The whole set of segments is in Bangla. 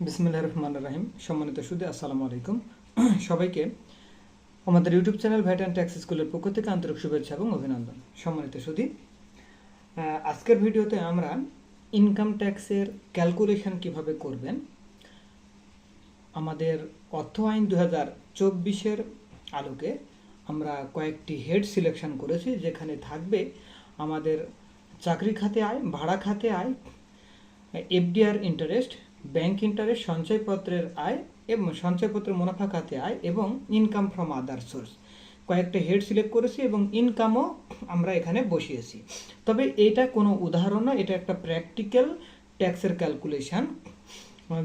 বিসমিল্লাহ রহমান রাহিম। সম্মানিত সুদী, আসসালামু আলাইকুম। সবাইকে আমাদের YouTube channel VAT and tax স্কুলের পক্ষ থেকে আন্তরিক শুভেচ্ছা এবং অভিনন্দন। সম্মানিত সুদী আজকের ভিডিওতে আমরা ইনকাম ট্যাক্সের ক্যালকুলেশন কীভাবে করবেন, আমাদের অর্থ আইন দু হাজার চব্বিশের আলোকে আমরা কয়েকটি হেড সিলেকশন করেছি, যেখানে থাকবে আমাদের চাকরি খাতে আয়, ভাড়া খাতে আয়, এফডিআর ইন্টারেস্ট ব্যাংক ইন্টারেস্ট সঞ্চয়পত্রের আয় এবং সঞ্চয়পত্রের মুনাফা খাতে আয় এবং ইনকাম ফ্রম আদার সোর্স কয়েকটা হেড সিলেক্ট করেছি এবং ইনকামও আমরা এখানে বসিয়েছি। তবে এটা কোনো উদাহরণ নয়, এটা একটা প্র্যাকটিক্যাল ট্যাক্সের ক্যালকুলেশন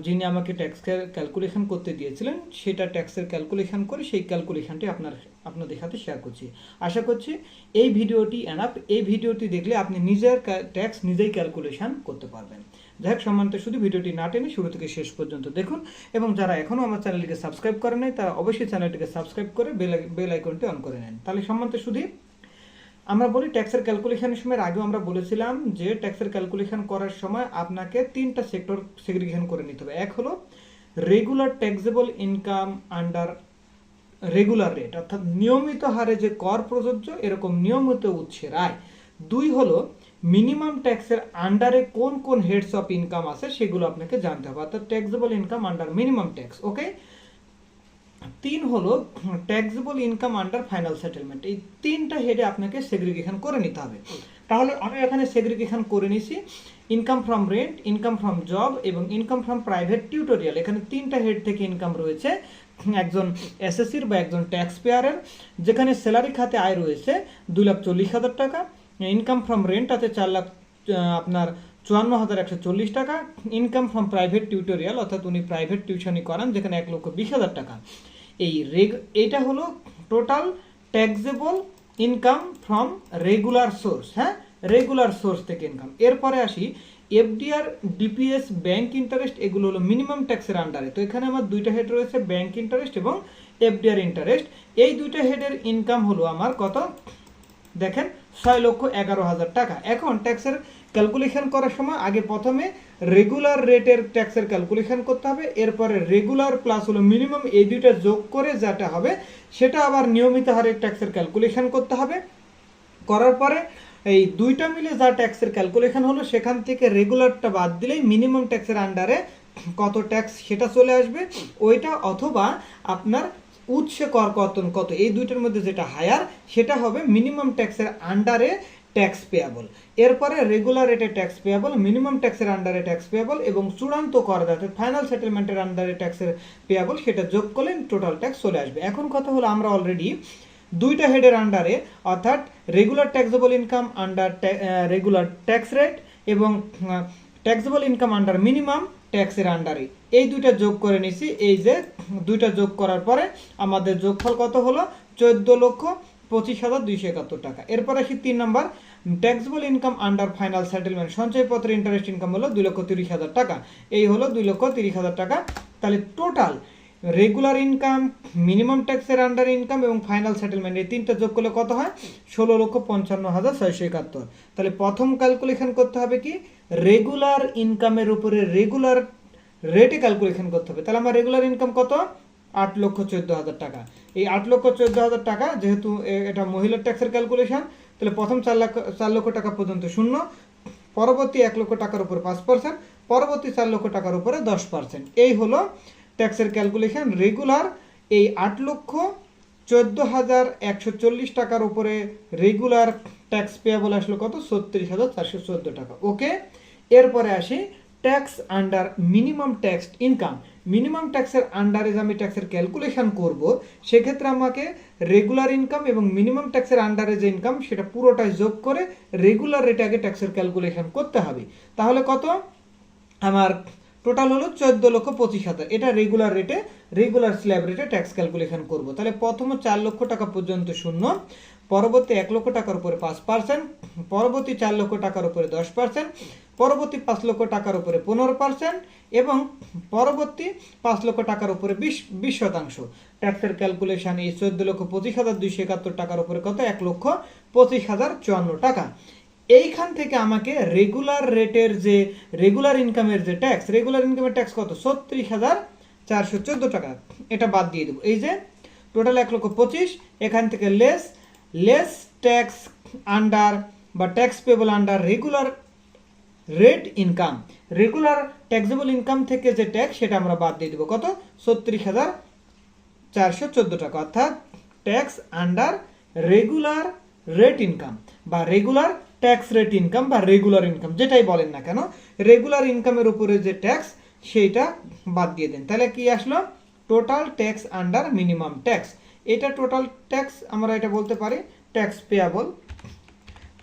যিনি আমাকে ট্যাক্স ক্যালকুলেশন করতে দিয়েছিলেন, সেটা ট্যাক্সের ক্যালকুলেশন করে সেই ক্যালকুলেশনটি আপনার, আপনাদের সাথে শেয়ার করছি। আশা করছি এই ভিডিওটি এনাফ এই ভিডিওটি দেখলে আপনি নিজের ট্যাক্স নিজেই ক্যালকুলেশন করতে পারবেন। যাই হোক, সম্মানিত শুধু ভিডিওটি না টেনে শুরু থেকে শেষ পর্যন্ত দেখুন এবং যারা এখনও আমার চ্যানেলটিকে সাবস্ক্রাইব করে নাই, তারা অবশ্যই চ্যানেলটিকে সাবস্ক্রাইব করে বেল বেল আইকনটি অন করে নেন। তাহলে সম্মানিত শুধু আমরা বলি ট্যাক্সের ক্যালকুলেশনের সময় আগেও আমরা বলেছিলাম যে ট্যাক্সের ক্যালকুলেশন করার সময় আপনাকে তিনটা সেক্টর সেগ্রিগেশন করে নিতে হবে। এক হলো regular taxable income under regular rate অর্থাৎ নিয়মিত হারে যে কর প্রযোজ্য, এরকম নিয়মিত উৎসের আয়। দুই হলো মিনিমাম ট্যাক্সের আন্ডারে কোন কোন হেডস অফ ইনকাম আছে সেগুলো আপনাকে জানতে হবে। অর্থাৎ taxable income under minimum tax okay তিন হলো taxable income under final settlement এই তিনটা হেডে আপনাকে সেগ্রিগেশন করে নিতে হবে। তাহলে আমি এখানে সেগ্রিগেশন করে নিছি। Income from rent income from job এবং ইনকাম ফ্রম প্রাইভেট টিউটোরিয়াল এখানে তিনটা হেড থেকে ইনকাম রয়েছে। একজন এসএসসির বা একজন ট্যাক্স পেয়ারের যেখানে স্যালারি খাতে আয় রয়েছে দুই লাখ চল্লিশ হাজার টাকা। ইনকাম ফ্রম রেন্ট আছে চার লাখ আপনার চুয়ান্ন হাজার একশো চল্লিশ টাকা। ইনকাম ফ্রম প্রাইভেট টিউটোরিয়াল অর্থাৎ উনি প্রাইভেট টিউশনই করান, যেখানে এক লক্ষ বিশ হাজার টাকা। এই রেগ এটা হলো total taxable income from regular source হ্যাঁ? রেগুলার সোর্স থেকে ইনকাম এরপরে আসি এফডিআর ডিপিএস ব্যাংক ইন্টারেস্ট এগুলো হলো মিনিমাম ট্যাক্সের আন্ডারে তো এখানে আমার দুইটা হেড রয়েছে ব্যাংক ইন্টারেস্ট এবং এফডিআর ইন্টারেস্ট এই দুইটা হেডের ইনকাম হলো আমার কত? দেখেন ছয় লক্ষ এগারো হাজার টাকা। এখন ট্যাক্সের ক্যালকুলেশন করার সময় আগে প্রথমে রেগুলার রেটের ট্যাক্সের ক্যালকুলেশন করতে হবে, এরপরে রেগুলার প্লাস হলো মিনিমাম এই দুইটা যোগ করে যেটা হবে, সেটা আবার নিয়মিত হারে ট্যাক্সের ক্যালকুলেশন করতে হবে। করার পরে এই দুইটা মিলে যা ট্যাক্সের ক্যালকুলেশন হলো, সেখান থেকে রেগুলারটা বাদ দিলেই মিনিমাম ট্যাক্সের আন্ডারে কত ট্যাক্স সেটা চলে আসবে। ওইটা অথবা আপনার উৎসে কর কতন কত? এই দুইটার মধ্যে যেটা হায়ার সেটা হবে মিনিমাম ট্যাক্সের আন্ডারে ট্যাক্স পেয়াবল এরপরে রেগুলার রেটে ট্যাক্স পেয়াবল মিনিমাম ট্যাক্সের আন্ডারে ট্যাক্স পেয়াবল এবং চূড়ান্ত কর অর্থাৎ ফাইনাল সেটেলমেন্টের আন্ডারে ট্যাক্সের পেয়াবল সেটা যোগ করলে টোটাল ট্যাক্স চলে আসবে। এখন কথা হলো আমরা অলরেডি দুইটা হেডের আন্ডারে অর্থাৎ regular taxable income under regular tax rate এবং ট্যাক্সেবল ইনকাম আন্ডার মিনিমাম ট্যাক্সের আন্ডারে এই দুইটা যোগ করে নিছি, এই যে দুইটা যোগ করার পরে আমাদের যোগফল কত হলো? চোদ্দ লক্ষ পঁচিশ হাজার দুইশো একাত্তর টাকা। এরপর আসি তিন নম্বর taxable income under final settlement সঞ্চয়পত্রের interest income হলো দুই লক্ষ তিরিশ হাজার টাকা। এই হলো দুই লক্ষ তিরিশ হাজার টাকা। তাহলে টোটাল রেগুলার ইনকাম মিনিমাম ট্যাক্সের আন্ডার ইনকাম এবং ফাইনাল সেটেলমেন্ট এই তিনটা যোগ করলে কত হয়? ষোলো লক্ষ পঞ্চান্ন হাজার ছয়শো একাত্তর। তাহলে প্রথম ক্যালকুলেশন করতে হবে কি? রেগুলার ইনকামের উপরে রেগুলার রেটে ক্যালকুলেশন করতে হবে। তাহলে আমার রেগুলার ইনকাম কত? আট লক্ষ চোদ্দ হাজার টাকা। এই আট লক্ষ চোদ্দ হাজার টাকা, যেহেতু এটা মহিলার ট্যাক্সের ক্যালকুলেশন তাহলে প্রথম চার লাখ, চার লক্ষ টাকা পর্যন্ত শূন্য, পরবর্তী এক লক্ষ টাকার উপরে পাঁচ পার্সেন্ট পরবর্তী চার লক্ষ টাকার উপরে দশ পার্সেন্ট এই হলো ট্যাক্সের ক্যালকুলেশন রেগুলার এই আট লক্ষ চোদ্দ হাজার একশো চল্লিশ টাকার উপরে রেগুলার ট্যাক্স পেয়াবল আসলো কত? ছত্রিশ হাজার চারশো চোদ্দ টাকা। ওকে এরপরে আসি tax under minimum tax income minimum ট্যাক্সের আন্ডারে যে আমি ট্যাক্সের ক্যালকুলেশন করব, সেক্ষেত্রে আমাকে রেগুলার ইনকাম এবং মিনিমাম ট্যাক্সের আন্ডারে যে ইনকাম সেটা পুরোটাই যোগ করে রেগুলার রেটে আগে ট্যাক্সের ক্যালকুলেশন করতে হবে। তাহলে কত? আমার টোটাল হলো চোদ্দ লক্ষ পঁচিশ হাজার। এটা রেগুলার রেটে রেগুলার স্ল্যাব রেটে ট্যাক্স ক্যালকুলেশন করব। তাহলে প্রথমে চার লক্ষ টাকা পর্যন্ত শূন্য, পরবর্তী এক লক্ষ টাকার উপরে পাঁচ পার্সেন্ট পরবর্তী চার লক্ষ টাকার উপরে দশ পার্সেন্ট পরবর্তী পাঁচ লক্ষ টাকার উপরে পনেরো পার্সেন্ট এবং পরবর্তী পাঁচ লক্ষ টাকার উপরে বিশ বিশ শতাংশ। ট্যাক্সের ক্যালকুলেশন এই চোদ্দ লক্ষ পঁচিশ হাজার দুইশো একাত্তর টাকার উপরে কত? এক লক্ষ পঁচিশ হাজার চুয়ান্ন টাকা। এইখান থেকে আমাকে রেগুলার রেটের যে রেগুলার ইনকামের যে ট্যাক্স রেগুলার ইনকামের ট্যাক্স কত? ছত্রিশ হাজার চারশো চোদ্দ টাকা। এটা বাদ দিয়ে দেবো। এই যে টোটাল এক লক্ষ পঁচিশ, এখান থেকে লেস লেস ট্যাক্স আন্ডার বা tax payable under regular rate income regular taxable income থেকে যে ট্যাক্স সেটা আমরা বাদ দিয়ে দেবো। কত? ছত্রিশ হাজার চারশো চোদ্দ টাকা। অর্থাৎ tax under regular rate income বা রেগুলার ট্যাক্স রেট ইনকাম বা রেগুলার ইনকাম যেটাই বলেন না কেন রেগুলার ইনকামের উপরে যে ট্যাক্স সেইটা বাদ দিয়ে দেন। তাহলে কি আসলো? Total tax under minimum tax এটা টোটাল ট্যাক্স আমরা এটা বলতে পারি tax payable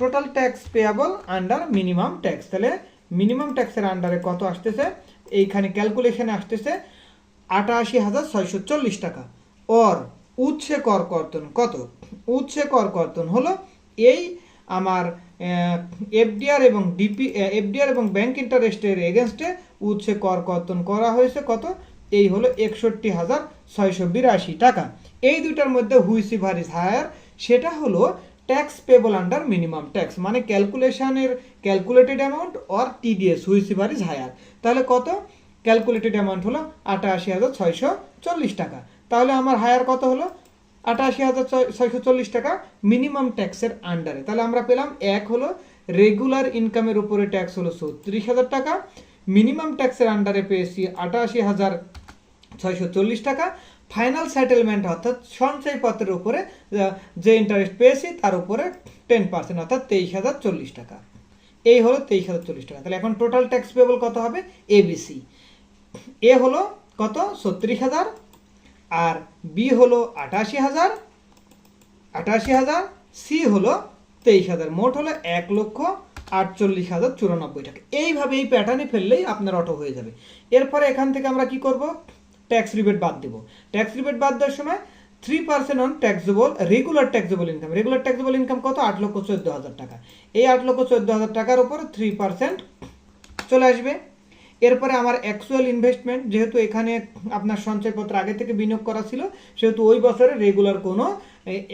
total tax payable under minimum tax. তাহলে মিনিমাম ট্যাক্সের আন্ডারে কত আসতেছে? এইখানে ক্যালকুলেশনে আসতেছে আটাশি হাজার ছয়শো চল্লিশ টাকা। অর উচ্ছে কর কর্তন কত? উচ্ছে কর কর্তন হলো এই আমার এফডিআর এবং ডিপি এফডিআর এবং ব্যাংক ইন্টারেস্টের এগেনস্টে উচ্ছে কর কর্তন করা হয়েছে কত? এই হলো একষট্টি হাজার ছয়শো বিরাশি টাকা। এই দুইটার মধ্যে হুইসি ভারিস হায়ার, সেটা হলো tax payable under minimum tax মানে ক্যালকুলেশনের calculated amount or TDS whichever is higher তাহলে কত? ক্যালকুলেটেড অ্যামাউন্ট হলো আটাশি হাজার ছয়শো চল্লিশ টাকা। তাহলে আমার হায়ার কত হলো? আটাশি হাজার ছয়শো চল্লিশ টাকা মিনিমাম ট্যাক্সের আন্ডারে তাহলে আমরা পেলাম এক হলো রেগুলার ইনকামের উপরে ট্যাক্স হলো ছত্রিশ হাজার টাকা। মিনিমাম ট্যাক্সের আন্ডারে পেয়েছি আটাশি হাজার ছয়শো চল্লিশ টাকা। ফাইনাল সেটেলমেন্ট অর্থাৎ সঞ্চয়পত্রের উপরে যে ইন্টারেস্ট পেয়েছি তার উপরে টেন পার্সেন্ট অর্থাৎ তেইশ হাজার চল্লিশ টাকা। এই হলো তেইশ হাজার চল্লিশ টাকা। তাহলে এখন টোটাল ট্যাক্স পেবল কত হবে? এবিসি এ হলো কত? ছত্রিশ হাজার। আর বি হলো আটাশি হাজার। আটাশি হাজার। সি হলো তেইশ হাজার। মোট হলো এক লক্ষ আটচল্লিশ হাজার চুরানব্বই টাকা। এইভাবে এই প্যাটার্নে ফেললেই আপনার অটো হয়ে যাবে। এরপরে এখান থেকে আমরা কি করব? ট্যাক্স রিবেট বাদ দেবো। ট্যাক্স রিবেট বাদ দেওয়ার সময় three percent on taxable regular taxable income regular taxable income কত? আট লক্ষ চোদ্দ হাজার টাকা। এই আট লক্ষ চোদ্দ হাজার টাকার উপর থ্রি পার্সেন্ট চলে আসবে। এরপরে আমার অ্যাকচুয়াল ইনভেস্টমেন্ট যেহেতু এখানে আপনার সঞ্চয়পত্র আগে থেকে বিনিয়োগ করা ছিল, সেহেতু ওই বছরে রেগুলার কোনো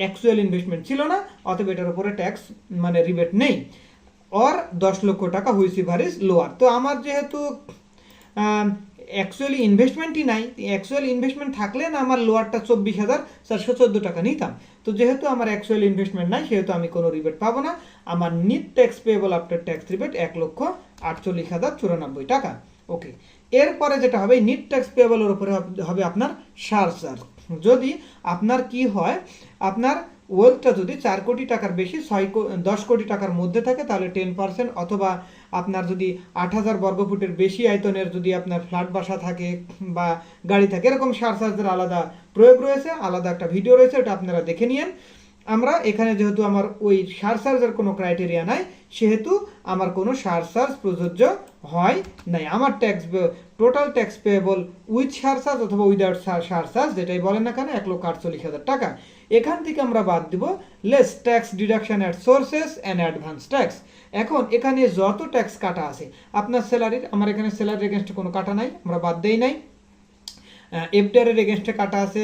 অ্যাকচুয়াল ইনভেস্টমেন্ট ছিল না, অতএব এটার উপরে ট্যাক্স মানে রিবেট নেই। অর দশ লক্ষ টাকা হুইসি ভারিস লোয়ার তো আমার যেহেতু অ্যাকচুয়ালি ইনভেস্টমেন্টই নাই। অ্যাকচুয়াল ইনভেস্টমেন্ট থাকলে না আমার লোয়ারটা চব্বিশ হাজার চারশো চোদ্দ টাকা নিতাম। তো যেহেতু আমার অ্যাকচুয়াল ইনভেস্টমেন্ট নাই, সেহেতু আমি কোনো রিবেট পাবো না। আমার net tax payable after tax rebate এক লক্ষ আটচল্লিশ হাজার চুরানব্বই টাকা। ওকে, এরপরে যেটা হবে নিট ট্যাক্স পেয়েবলের উপরে হবে আপনার সার চার্জ যদি আপনার কি হয়, আপনার ওয়েলথটা যদি চার কোটি টাকার বেশি, ছয় দশ কোটি টাকার মধ্যে থাকে, তাহলে টেন পার্সেন্ট অথবা আপনার যদি আট হাজার বর্গফুটের বেশি আয়তনের যদি আপনার ফ্ল্যাট বাসা থাকে বা গাড়ি থাকে, এরকম সার চার্জের আলাদা প্রয়োগ রয়েছে, আলাদা একটা ভিডিও রয়েছে, ওটা আপনারা দেখে নিয়েন। আমরা এখানে যেহেতু আমার ওই সার চার্জের কোনো ক্রাইটেরিয়া নাই, সেহেতু আমার কোনো সার চার্জ প্রযোজ্য হয় নাই। আমার tax total tax payable with surcharge অথবা উইদাউট সার চার্জ যেটাই বলেন না কেন, এক লক্ষ আটচল্লিশ হাজার টাকা। এখান থেকে আমরা বাদ দিব less tax deduction at sources and advance tax এখন এখানে যত ট্যাক্স কাটা আছে, আপনার স্যালারির আমার এখানে স্যালারির এগেনস্টে কোনো কাটা নাই, আমরা বাদ দেই নাই। এফডিআরের এগেনস্টে কাটা আছে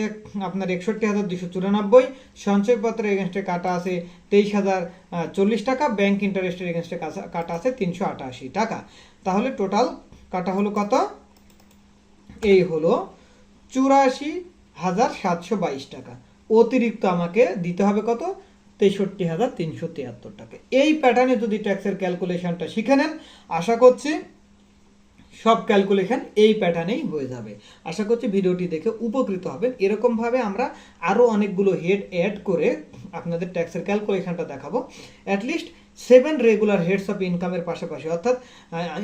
আপনার একষট্টি হাজার দুশো চুরানব্বই, সঞ্চয়পত্রের এগেনস্টে কাটা আছে তেইশ হাজার চল্লিশ টাকা ব্যাংক ইন্টারেস্টের এগেনস্টে কাটা আছে তিনশো আটাশি টাকা। তাহলে টোটাল কাটা হলো কত? এই হলো চুরাশি হাজার সাতশো বাইশ টাকা। অতিরিক্ত আমাকে দিতে হবে কত? তেষট্টি হাজার তিনশো তিয়াত্তর টাকা। এই প্যাটার্নে যদি ট্যাক্সের ক্যালকুলেশনটা শিখে নেন, আশা করছি সব ক্যালকুলেশন এই প্যাটার্নেই হয়ে যাবে। আশা করছি ভিডিওটি দেখে উপকৃত হবেন। এরকমভাবে আমরা আরও অনেকগুলো হেড অ্যাড করে আপনাদের ট্যাক্সের ক্যালকুলেশনটা দেখাবো। At least seven regular heads of ইনকামের পাশাপাশি, অর্থাৎ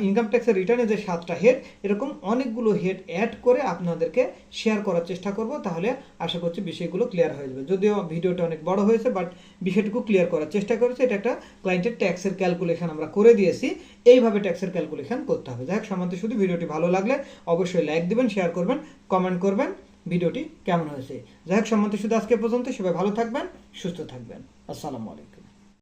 ইনকাম ট্যাক্সের রিটার্নে যে সাতটা হেড এরকম অনেকগুলো হেড অ্যাড করে আপনাদেরকে শেয়ার করার চেষ্টা করব। তাহলে আশা করছি বিষয়গুলো ক্লিয়ার হয়ে যাবে। যদিও ভিডিওটা অনেক বড় হয়েছে বাট বিষয়টুকু ক্লিয়ার করার চেষ্টা করেছি। এটা একটা ক্লায়েন্টের ট্যাক্সের ক্যালকুলেশন আমরা করে দিয়েছি। এইভাবে ট্যাক্সের ক্যালকুলেশন করতে হবে। যাই হোক শুধু ভিডিওটি ভালো লাগলে অবশ্যই লাইক দিবেন শেয়ার করবেন কমেন্ট করবেন। ভিডিওটি কেমন হয়েছে? যাই হোক সম্বন্ধে শুধু আজকে পর্যন্ত সবাই ভালো থাকবেন, সুস্থ থাকবেন। আসসালামু আলাইকুম।